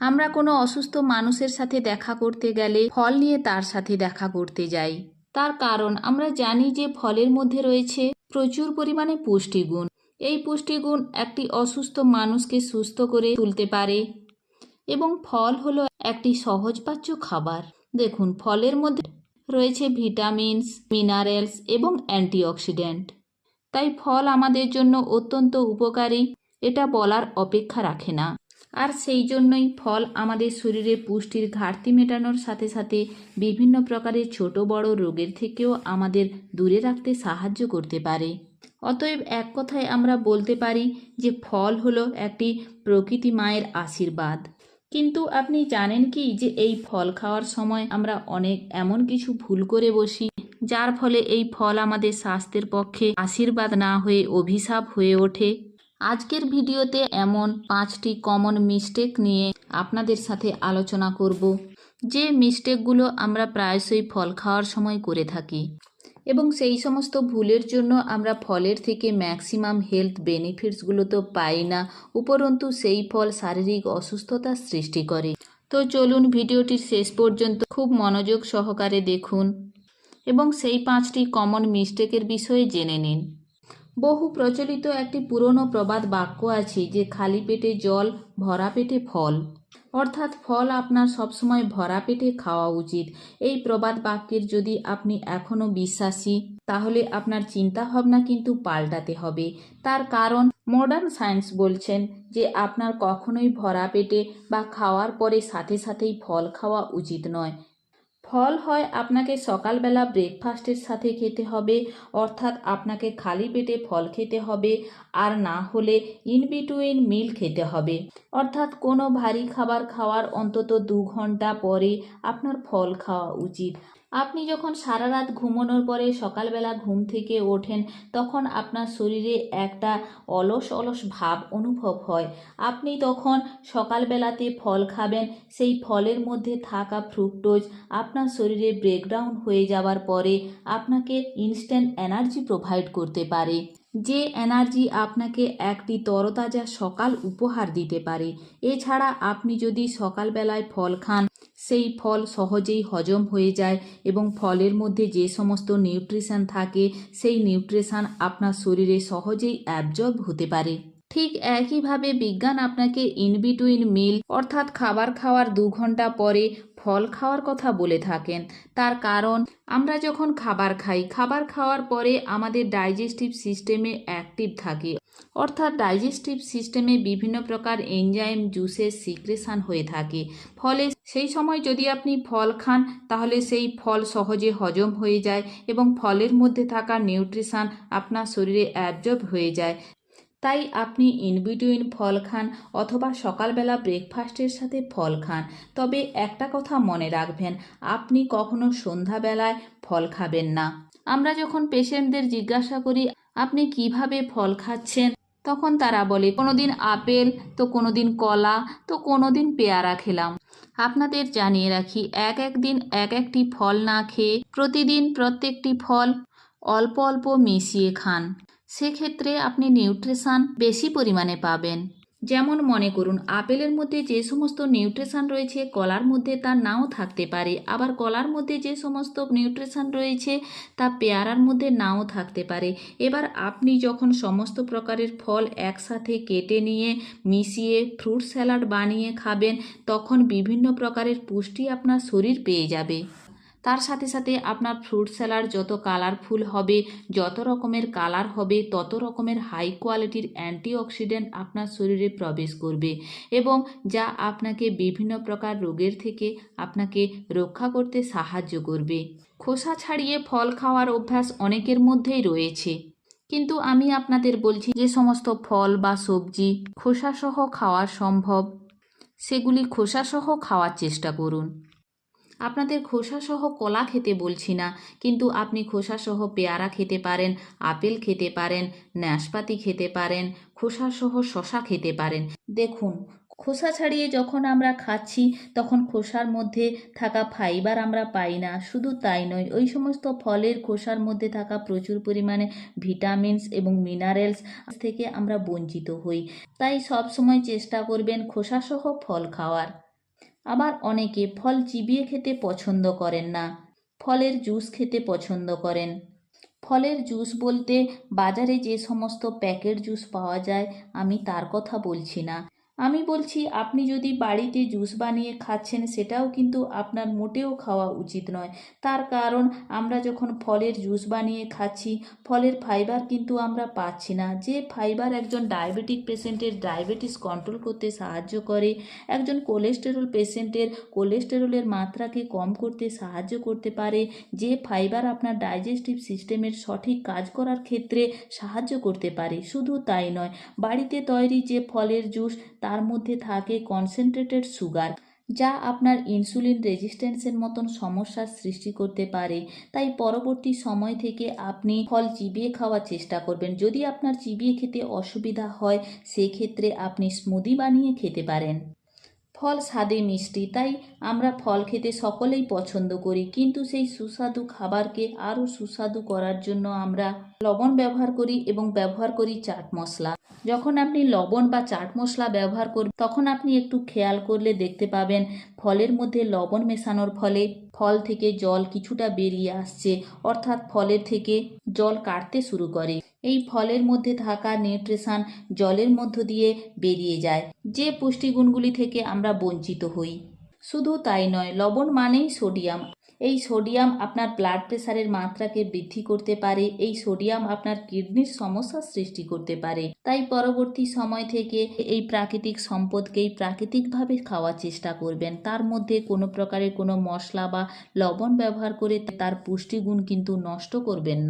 আমরা কোনো অসুস্থ মানুষের সাথে দেখা করতে গেলে ফল নিয়ে তার সাথে দেখা করতে যাই। তার কারণ, আমরা জানি যে ফলের মধ্যে রয়েছে প্রচুর পরিমাণে পুষ্টিগুণ। এই পুষ্টিগুণ একটি অসুস্থ মানুষকে সুস্থ করে তুলতে পারে এবং ফল হলো একটি সহজপাচ্য খাবার। দেখুন, ফলের মধ্যে রয়েছে ভিটামিনস, মিনারেলস এবং অ্যান্টিঅক্সিডেন্ট। তাই ফল আমাদের জন্য অত্যন্ত উপকারী, এটা বলার অপেক্ষা রাখে না। আর সেই জন্যই ফল আমাদের শরীরে পুষ্টির ঘাটতি মেটানোর সাথে সাথে বিভিন্ন প্রকারের ছোট বড় রোগের থেকেও আমাদের দূরে রাখতে সাহায্য করতে পারে। অতএব এক কথায় আমরা বলতে পারি যে ফল হলো একটি প্রকৃতি মায়ের আশীর্বাদ। কিন্তু আপনি জানেন কি যে এই ফল খাওয়ার সময় আমরা অনেক এমন কিছু ভুল করে বসি, যার ফলে এই ফল আমাদের স্বাস্থ্যের পক্ষে আশীর্বাদ না হয়ে অভিশাপ হয়ে ওঠে। আজকের ভিডিওতে এমন পাঁচটি কমন মিস্টেক নিয়ে আপনাদের সাথে আলোচনা করব। যে মিস্টেকগুলো আমরা প্রায়শই ফল খাওয়ার সময় করে থাকি এবং সেই সমস্ত ভুলের জন্য আমরা ফলের থেকে ম্যাক্সিমাম হেলথ বেনিফিটসগুলো তো পাই না, উপরন্তু সেই ফল শারীরিক অসুস্থতার সৃষ্টি করে। তো চলুন ভিডিওটির শেষ পর্যন্ত খুব মনোযোগ সহকারে দেখুন এবং সেই পাঁচটি কমন মিস্টেকের বিষয়ে জেনে নিন। বহু প্রচলিত একটি পুরনো প্রবাদ বাক্য আছে যে খালি পেটে জল, ভরা পেটে ফল। অর্থাৎ ফল আপনার সবসময় ভরা পেটে খাওয়া উচিত। এই প্রবাদ বাক্যের যদি আপনি এখনও বিশ্বাসী, তাহলে আপনার চিন্তা ভাবনা কিন্তু পাল্টাতে হবে। তার কারণ মডার্ন সায়েন্স বলছেন যে আপনার কখনোই ভরা পেটে বা খাওয়ার পরে সাথে সাথেই ফল খাওয়া উচিত নয়। ফল হয় আপনাকে সকালবেলা ব্রেকফাস্টের সাথে খেতে হবে, অর্থাৎ আপনাকে খালি পেটে ফল খেতে হবে, আর না হলে ইন বিটুইন মিল খেতে হবে। অর্থাৎ কোনো ভারী খাবার খাওয়ার অন্তত দু ঘণ্টা পরে আপনার ফল খাওয়া উচিত। আপনি যখন সারা রাত ঘুমানোর পরে সকালবেলা ঘুম থেকে ওঠেন, তখন আপনার শরীরে একটা অলস অলস ভাব অনুভব হয়। আপনি তখন সকালবেলাতে ফল খাবেন, সেই ফলের মধ্যে থাকা ফ্রুক্টোজ আপনার শরীরে ব্রেকডাউন হয়ে যাওয়ার পরে আপনাকে ইনস্ট্যান্ট এনার্জি প্রোভাইড করতে পারে। যে এনার্জি আপনাকে একটি তরতাজা সকাল উপহার দিতে পারে। এছাড়া আপনি যদি সকালবেলায় ফল খান সেই ফল সহজেই হজম হয়ে যায় এবং ফলের মধ্যে যে সমস্ত নিউট্রিশান থাকে, সেই নিউট্রিশান আপনার শরীরে সহজেই অ্যাবজর্ব হতে পারে। ঠিক একইভাবে বিজ্ঞান আপনাকে ইনবিটুইন মিল অর্থাৎ খাবার খাওয়ার দু ঘণ্টা পরে ফল খাওয়ার কথা বলে থাকেন। তার কারণ, আমরা যখন খাবার খাই, খাবার খাওয়ার পরে আমাদের ডাইজেস্টিভ সিস্টেমে অ্যাক্টিভ থাকে। অর্থাৎ ডাইজেস্টিভ সিস্টেমে বিভিন্ন প্রকার এনজাইম, জুসের সিক্রেশন হয়ে থাকে। ফলে সেই সময় যদি আপনি ফল খান, তাহলে সেই ফল সহজে হজম হয়ে যায় এবং ফলের মধ্যে থাকা নিউট্রিশন আপনার শরীরে অ্যাবজর্ব হয়ে যায়। তাই আপনি ইনবিটুইন ফল খান অথবা সকালবেলা ব্রেকফাস্টের সাথে ফল খান। তবে একটা কথা মনে রাখবেন, আপনি কখনো সন্ধ্যাবেলায় ফল খাবেন না। আমরা যখন পেশেন্টদের জিজ্ঞাসা করি, আপনি কীভাবে ফল খাচ্ছেন? তখন তারা বলে কোনো দিন আপেল, তো কোনো দিন কলা, তো কোনো দিন পেয়ারা খেলাম। আপনাদের জানিয়ে রাখি, এক এক দিন এক একটি ফল না খেয়ে প্রতিদিন প্রত্যেকটি ফল অল্প অল্প মিশিয়ে খান। সেক্ষেত্রে আপনি নিউট্রিশান বেশি পরিমাণে পাবেন। যেমন মনে করুন, আপেলের মধ্যে যে সমস্ত নিউট্রিশন রয়েছে, কলার মধ্যে তা নাও থাকতে পারে। আবার কলার মধ্যে যে সমস্ত নিউট্রিশন রয়েছে, তা পেয়ারার মধ্যে নাও থাকতে পারে। এবার আপনি যখন সমস্ত প্রকারের ফল একসাথে কেটে নিয়ে, মিশিয়ে ফ্রুট স্যালাড বানিয়ে খাবেন, তখন বিভিন্ন প্রকারের পুষ্টি আপনার শরীর পেয়ে যাবে। তার সাথে সাথে আপনার ফ্রুট স্যালাড যত কালারফুল হবে, যত রকমের কালার হবে, তত রকমের হাই কোয়ালিটির অ্যান্টিঅক্সিডেন্ট আপনার শরীরে প্রবেশ করবে এবং যা আপনাকে বিভিন্ন প্রকার রোগের থেকে আপনাকে রক্ষা করতে সাহায্য করবে। খোসা ছাড়িয়ে ফল খাওয়ার অভ্যাস অনেকের মধ্যেই রয়েছে। কিন্তু আমি আপনাদের বলছি, যে সমস্ত ফল বা সবজি খোসাসহ খাওয়া সম্ভব, সেগুলি খোসাসহ খাওয়ার চেষ্টা করুন। আপনাদের খোসাসহ কলা খেতে বলছি না, কিন্তু আপনি খোসাসহ পেয়ারা খেতে পারেন, আপেল খেতে পারেন, নাশপাতি খেতে পারেন, খোসাসহ শশা খেতে পারেন। দেখুন, খোসা ছাড়িয়ে যখন আমরা খাচ্ছি, তখন খোসার মধ্যে থাকা ফাইবার আমরা পাই না, শুধু তাই নয়, ওই সমস্ত ফলের খোসার মধ্যে থাকা প্রচুর পরিমাণে ভিটামিনস এবং মিনারেলস থেকে আমরা বঞ্চিত হই। তাই সব সময় চেষ্টা করবেন খোসাসহ ফল খাওয়ার। আবার অনেকে ফল চিবিয়ে খেতে পছন্দ করেন না, ফলের জুস খেতে পছন্দ করেন। ফলের জুস বলতে বাজারে যে সমস্ত প্যাকেট জুস পাওয়া যায়, আমি তার কথা বলছি না। আমি বলছি, আপনি যদি বাড়িতে জুস বানিয়ে খাচ্ছেন, সেটাও কিন্তু আপনার মোটেও খাওয়া উচিত নয়। তার কারণ, আমরা যখন ফলের জুস বানিয়ে খাচ্ছি, ফলের ফাইবার কিন্তু আমরা পাচ্ছি না। যে ফাইবার একজন ডায়াবেটিক পেশেন্টের ডায়াবেটিস কন্ট্রোল করতে সাহায্য করে, একজন কোলেস্টেরল পেশেন্টের কোলেস্টেরলের মাত্রাকে কম করতে সাহায্য করতে পারে, যে ফাইবার আপনার ডাইজেস্টিভ সিস্টেমের সঠিক কাজ করার ক্ষেত্রে সাহায্য করতে পারে। শুধু তাই নয়, বাড়িতে তৈরি যে ফলের জুস তার মধ্যে থাকে কনসেন্ট্রেটেড সুগার যা আপনার ইনসুলিন রেজিস্ট্যান্সের মতন সমস্যার সৃষ্টি করতে পারে। তাই পরবর্তী সময় থেকে আপনি ফল চিবিয়ে খাওয়ার চেষ্টা করবেন। যদি আপনার চিবিয়ে খেতে অসুবিধা হয়, সেক্ষেত্রে আপনি স্মুদি বানিয়ে খেতে পারেন। ফল স্বাদে মিষ্টি, তাই আমরা ফল খেতে সকলেই পছন্দ করি। কিন্তু সেই সুস্বাদু খাবারকে আরও সুস্বাদু করার জন্য আমরা লবণ ব্যবহার করি এবং ব্যবহার করি চাট মশলা। যখন আপনি লবণ বা চাট মশলা ব্যবহার করবেন তখন আপনি একটু খেয়াল করলে দেখতে পাবেন ফলের মধ্যে লবণ মেশানোর ফলে ফল থেকে জল কিছুটা বেরিয়ে আসছে, অর্থাৎ ফলের থেকে জল কাটতে শুরু করে। এই ফলের মধ্যে থাকা নিউট্রিশন জলের মধ্য দিয়ে বেরিয়ে যায়, যে পুষ্টিগুণগুলি থেকে আমরা বঞ্চিত হই। শুধু তাই নয়, লবণ মানেই সোডিয়াম। এই সোডিয়াম আপনার ব্লাড প্রেশারের মাত্রাকে বৃদ্ধি করতে পারে, এই সোডিয়াম আপনার কিডনির সমস্যা সৃষ্টি করতে পারে। তাই পরবর্তী সময় থেকে এই প্রাকৃতিক সম্পদকেই প্রাকৃতিকভাবে খাওয়ার চেষ্টা করবেন। তার মধ্যে কোনো প্রকারের কোনো মশলা বা লবণ ব্যবহার করে তার পুষ্টিগুণ কিন্তু নষ্ট করবেন না।